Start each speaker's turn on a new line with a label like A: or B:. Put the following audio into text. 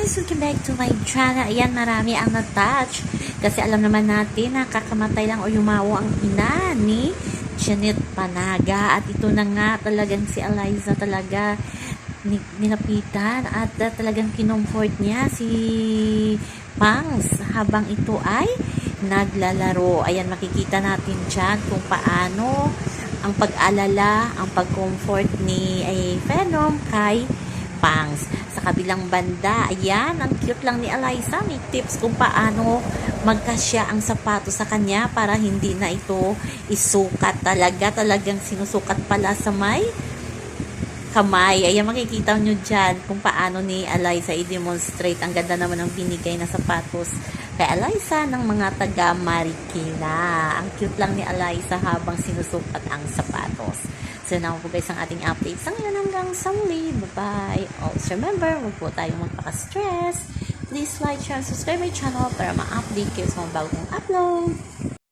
A: guys! Welcome back to my channel. Ayan, marami ang na-touch. Kasi alam naman natin na kakamatay lang o yumawa ang ina ni Janet Panaga. At ito na nga talagang si Eliza talaga ni- nilapitan at uh, talagang kinomfort niya si Pangs habang ito ay naglalaro. Ayan, makikita natin dyan kung paano ang pag-alala, ang pag-comfort ni ay, Venom kay Pangs. Kabilang banda, ayan, ang cute lang ni Eliza. May tips kung paano magkasya ang sapato sa kanya para hindi na ito isukat talaga. Talagang sinusukat pala sa may kamay. Ayan, makikita nyo dyan kung paano ni Eliza i-demonstrate. Ang ganda naman ng binigay na sapatos kay Eliza ng mga taga Marikina. Ang cute lang ni Eliza habang sinusukat ang sapatos. So, na po guys ang ating update sa ngayon hanggang sa muli. Bye-bye. Also, remember, huwag po tayong magpaka-stress. Please like, share, subscribe my channel para ma-update kayo sa mga bagong upload.